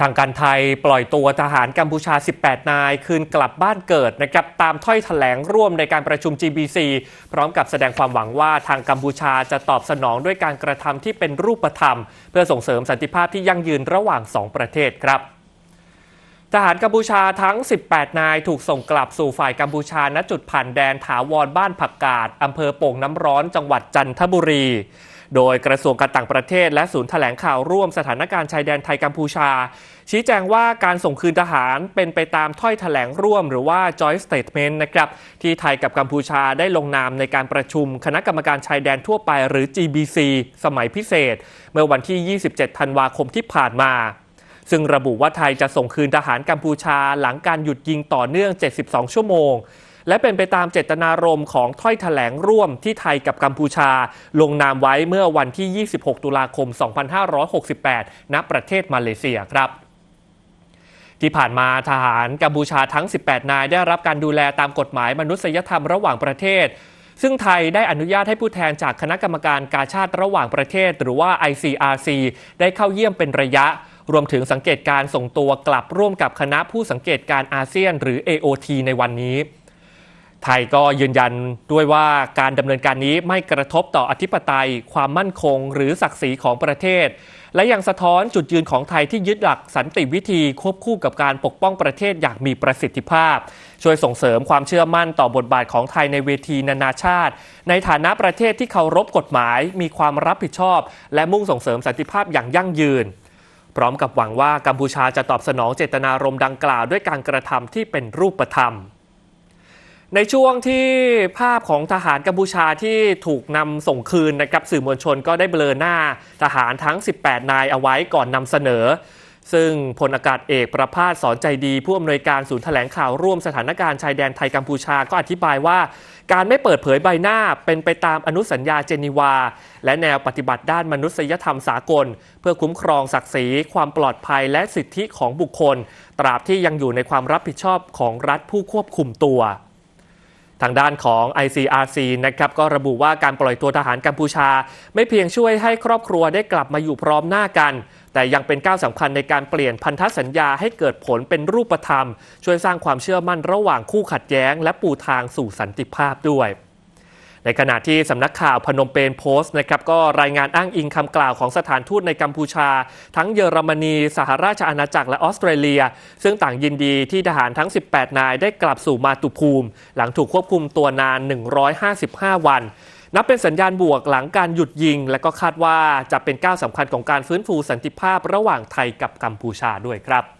ทางการไทยปล่อยตัวทหารกัมพูชา 18 นาย คืนกลับบ้านเกิดนะครับตามถ้อยแถลงร่วมในการประชุม GBC พร้อมกับแสดงความหวังว่าทางกัมพูชาจะตอบสนองด้วยการกระทำที่เป็นรูปธรรม เพื่อส่งเสริมสันติภาพที่ยั่งยืนระหว่าง 2 ประเทศครับทหารกัมพูชาทั้ง 18 นายถูกส่งกลับสู่ฝ่ายกัมพูชาณจุดผ่านแดนถาวรบ้านผักกาดอำเภอโป่งน้ำร้อนจังหวัดจันทบุรี โดยกระทรวงการต่างประเทศ และศูนย์แถลงข่าวร่วมสถานการณ์ชายแดนไทยกัมพูชา ชี้แจงว่าการส่งคืนทหารเป็นไปตามถ้อยแถลงร่วมหรือว่า joint statement นะครับที่ไทยกับกัมพูชาได้ลงนามในการประชุมคณะกรรมการชายแดนทั่วไปหรือ GBC สมัยพิเศษ เมื่อวันที่ 27 ธันวาคมที่ผ่านมาซึ่งระบุว่าไทยจะส่งคืนทหารกัมพูชาหลังการหยุดยิงต่อเนื่อง 72 ชั่วโมง และเป็นไปตามเจตนารมณ์ของถ้อยแถลงร่วมที่ไทยกับกัมพูชา ลงนามไว้เมื่อวันที่ 26 ตุลาคม 2568 ณ ประเทศมาเลเซียครับที่ผ่านมาทหารกัมพูชาทั้ง 18 นาย ได้รับการดูแลตามกฎหมายมนุษยธรรมระหว่างประเทศ ซึ่งไทยได้อนุญาตให้ผู้แทนจากคณะกรรมการกาชาติระหว่างประเทศ หรือว่า ICRC ได้เข้าเยี่ยมเป็นระยะ รวมถึงสังเกตการส่งตัวกลับร่วมกับคณะผู้สังเกตการอาเซียน หรือ AOT ในวันนี้ ไทยก็ยืนยันด้วยว่าการดำเนินการนี้ไม่กระทบต่ออธิปไตย ความมั่นคง หรือศักดิ์ศรีของประเทศ และยังสะท้อนจุดยืนของไทยที่ยึดหลักสันติวิธีควบคู่กับการปกป้องประเทศอย่างมีประสิทธิภาพ ช่วยส่งเสริมความเชื่อมั่นต่อบทบาทของไทยในเวทีนานาชาติ ในฐานะประเทศที่เคารพกฎหมาย มีความรับผิดชอบ และมุ่งส่งเสริมสันติภาพอย่างยั่งยืน พร้อมกับหวังว่ากัมพูชาจะตอบสนองเจตนารมณ์ดังกล่าวด้วยการกระทำที่เป็นรูปธรรม ในช่วงที่ภาพของทหารกัมพูชาที่ถูกนำส่งคืนนะครับสื่อมวลชนก็ได้เบลอหน้าทหารทั้ง 18 นายเอาไว้ก่อนนำเสนอ ซึ่งพลอากาศเอกประภาสสอนใจดีผู้อำนวยการศูนย์แถลงข่าวร่วมสถานการณ์ชายแดนไทยกัมพูชาก็อธิบายว่า การไม่เปิดเผยใบหน้าเป็นไปตามอนุสัญญาเจนีวา และแนวปฏิบัติด้านมนุษยธรรมสากล เพื่อคุ้มครองศักดิ์ศรีความปลอดภัยและสิทธิของบุคคล ตราบที่ยังอยู่ในความรับผิดชอบของรัฐผู้ควบคุมตัว ทางด้านของ ICRC นะครับก็ระบุว่าการปล่อยตัวทหารกัมพูชา ไม่เพียงช่วยให้ครอบครัวได้กลับมาอยู่พร้อมหน้ากัน แต่ยังเป็นก้าวสำคัญในการเปลี่ยนพันธสัญญาให้เกิดผลเป็นรูปธรรม ช่วยสร้างความเชื่อมั่นระหว่างคู่ขัดแย้ง และปูทางสู่สันติภาพด้วย ในขณะที่สำนักข่าวพนมเปญโพสต์นะครับก็รายงานอ้างอิงคำกล่าวของสถานทูตในกัมพูชา ทั้งเยอรมนี สหราชอาณาจักรและออสเตรเลีย ซึ่งต่างยินดีที่ทหารทั้ง 18 นายได้กลับสู่มาตุภูมิ หลังถูกควบคุมตัวนาน 155 วันนับเป็นสัญญาณบวกหลังการหยุดยิง และก็คาดว่าจะเป็นก้าวสำคัญของการฟื้นฟูสันติภาพระหว่างไทยกับกัมพูชาด้วยครับ